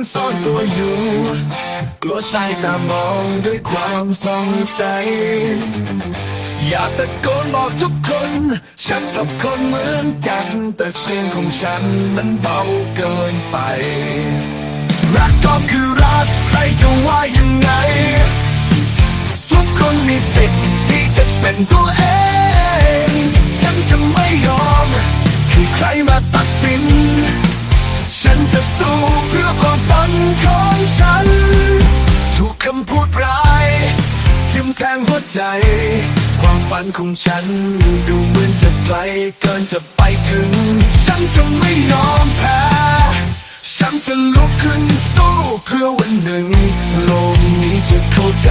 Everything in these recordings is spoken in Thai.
ันซ่อนตัวอยู่ กลัวสายตามองด้วยความสงสัย อยากตะโกนบอกทุกคน ฉันกับคนเหมือนกัน แต่เสียงของฉันมันเบาเกินไป รักก็คือรักใจจะว่ายังไง ทุกคนมีสิทธิ์ที่จะเป็นตัวเอง ฉันจะไม่ยอมให้ใครมาตัดสิน จะสู้เพื่อความฝันของฉัน ถูกคำพูดร้ายทิ่มแทงหัวใจ ความฝันของฉัน ดูเหมือนจะไกลเกินจะไปถึง ฉันจะไม่ยอมแพ้ ฉันจะลุกขึ้นสู้เพื่อวันหนึ่ง โลกนี้จะเข้าใจ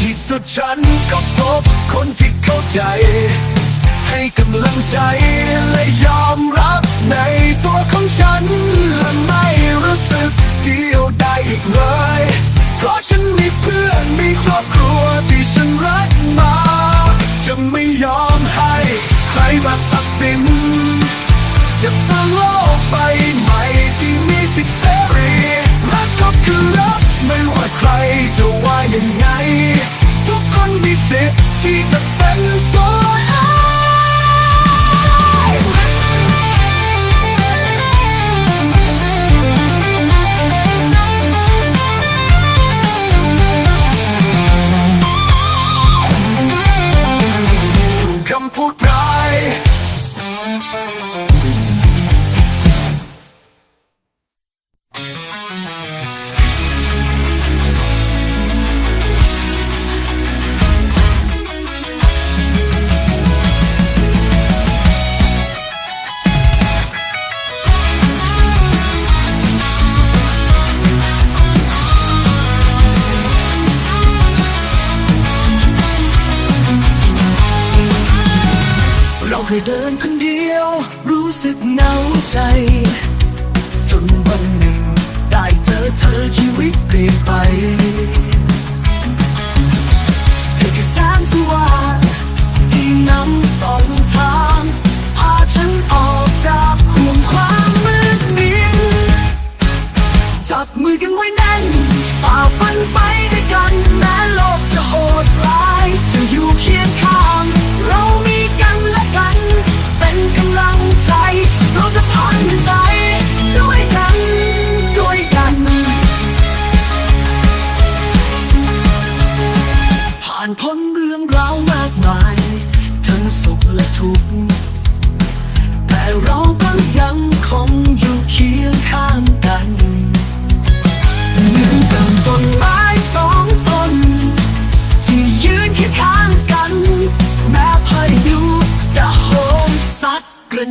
ที่สุดฉันก็พบคนที่เข้าใจ ให้กำลังใจและยอมรับในตัวของฉันและไม่รู้สึกเดียวด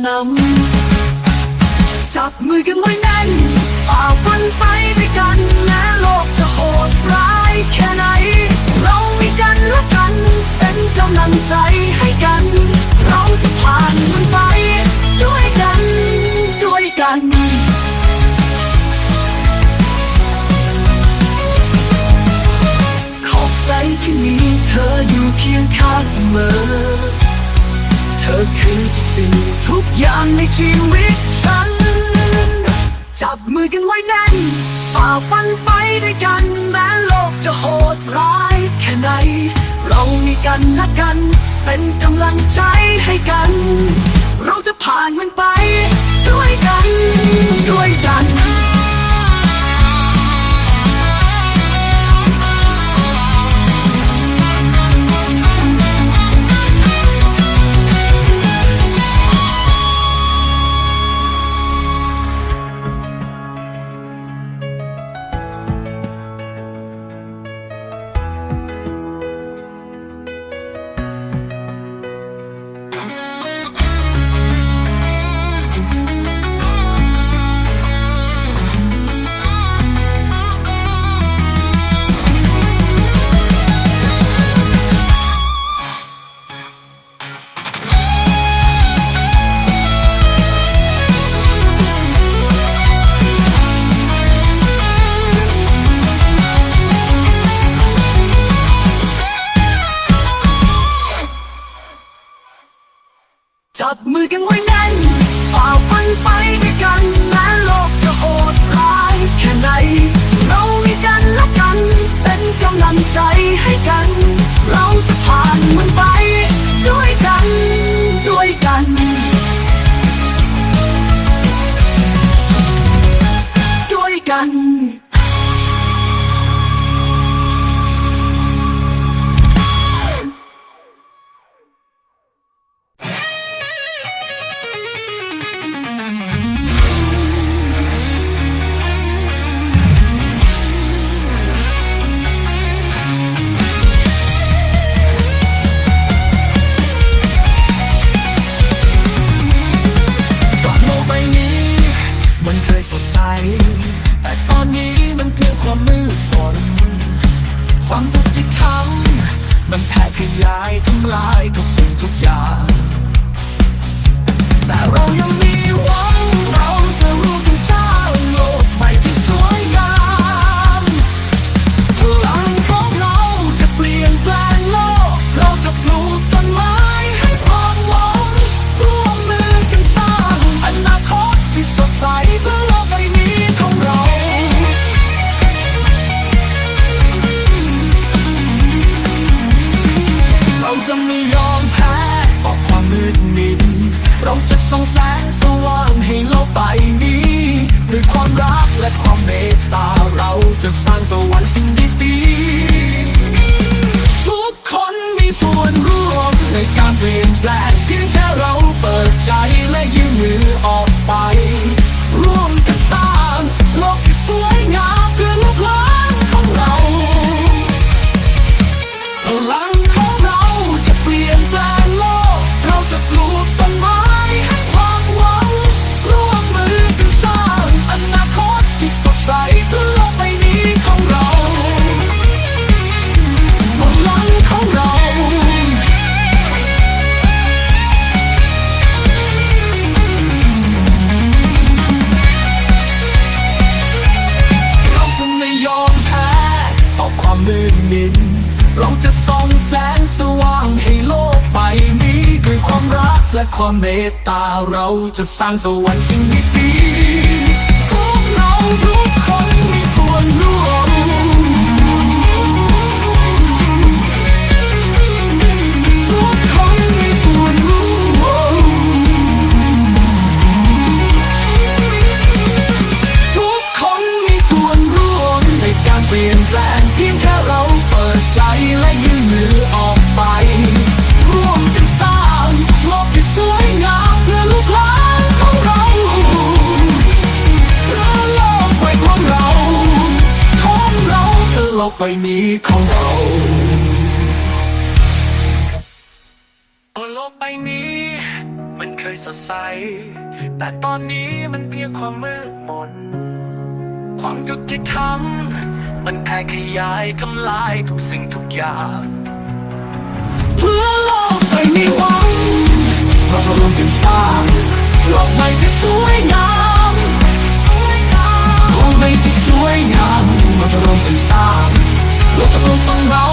นำจับมือกันไว้แน่นฝ่าฟันไปด้วยกันแม้โลกจะโหดร้ายแค่ไหน เรามีกันและกัน เป็นกำลังใจให้กัน เราจะผ่านมันไป ด้วยกัน ด้วยกันขอบใจที่มีเธออยู่เคียงข้างเสมอ เธอคือ สิ่งทุกอย่างในชีวิตฉัน จับมือกันไว้แน่น ฝ่าฟันไปด้วยกัน แม้โลกจะโหดร้ายแค่ไหน เรามีกันและกัน เป็นกำลังใจให้กัน เราจะผ่านมันไป ด้วยกัน ด้วยกัน มันแผ่ขยายทำลายทุกสิ่งทุกอย่าง แต่เรายังมีหวัง ความเมตตาเราจะสร้างสวรรค์สิ่งดี ใบนี้ของเราโลกใบนี้ มันเคยสดใส แต่ตอนนี้มันเพียงความมืดมน ความยุติธรรมมันแผ่ขยายทำลายทุกสิ่งทุกอย่างเพื่อโลกใบนี้หวังเราจะร่วมกันสร้างโลกใบที่สวยงามโลกใบที่สวยงาม มันจะรวมเป็นสามโลกจะรวมต้องเรา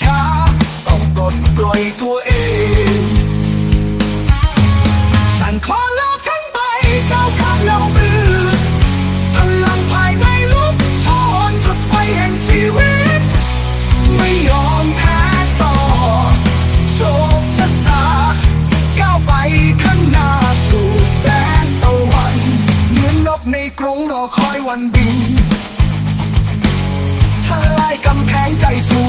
ช้า ต้องปลดปล่อยตัวเอง สั่นคลอนโลกทั้งใบก้าวข้ามเรามือพลังภายในลุกชนจุดไฟแห่งชีวิต ไม่ยอมแพ้ต่อ โชคชะตา ก้าวไปข้างหน้าสู่แสงตะวัน เหมือนนกในกรงรอคอยวันบินทลายกำแพงใจสู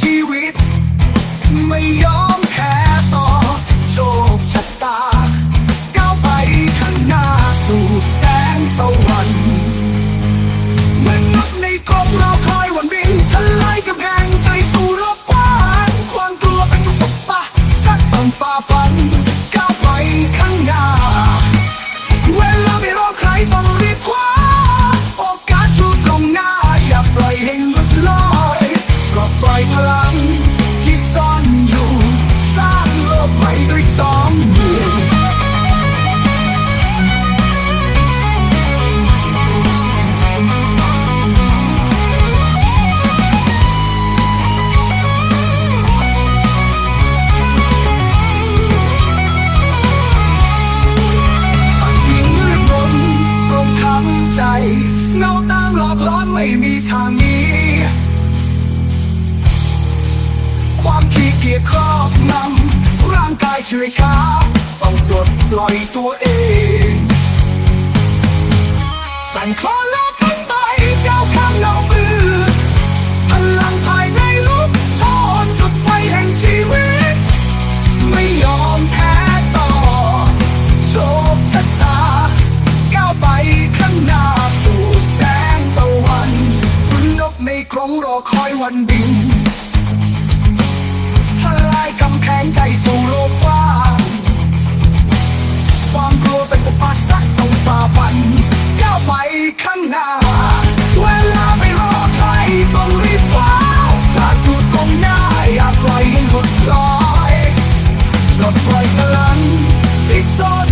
จุ ร่างกายเฉื่อช้า ต้องปลดปล่อยตัวเอง สั่นคลอนโลกทั้งใบก้าวข้ามเงามือพลังภายในลุกชนจุดไฟแห่งชีวิต ไม่ยอมแพ้ต่อ โชคชะตา ก้าวไปข้างหน้าสู่แสงตะวันเหมือนกในกรงรอคอยวันบินทลายกำแพงใจสู่โข้างหน้า เวลาไม่รอใครต้องรีบฟ้าถ้าจุดตรงหน้าอย่าปล่อยให้หมดลอยลดปล่อยพลังที่ซ่อน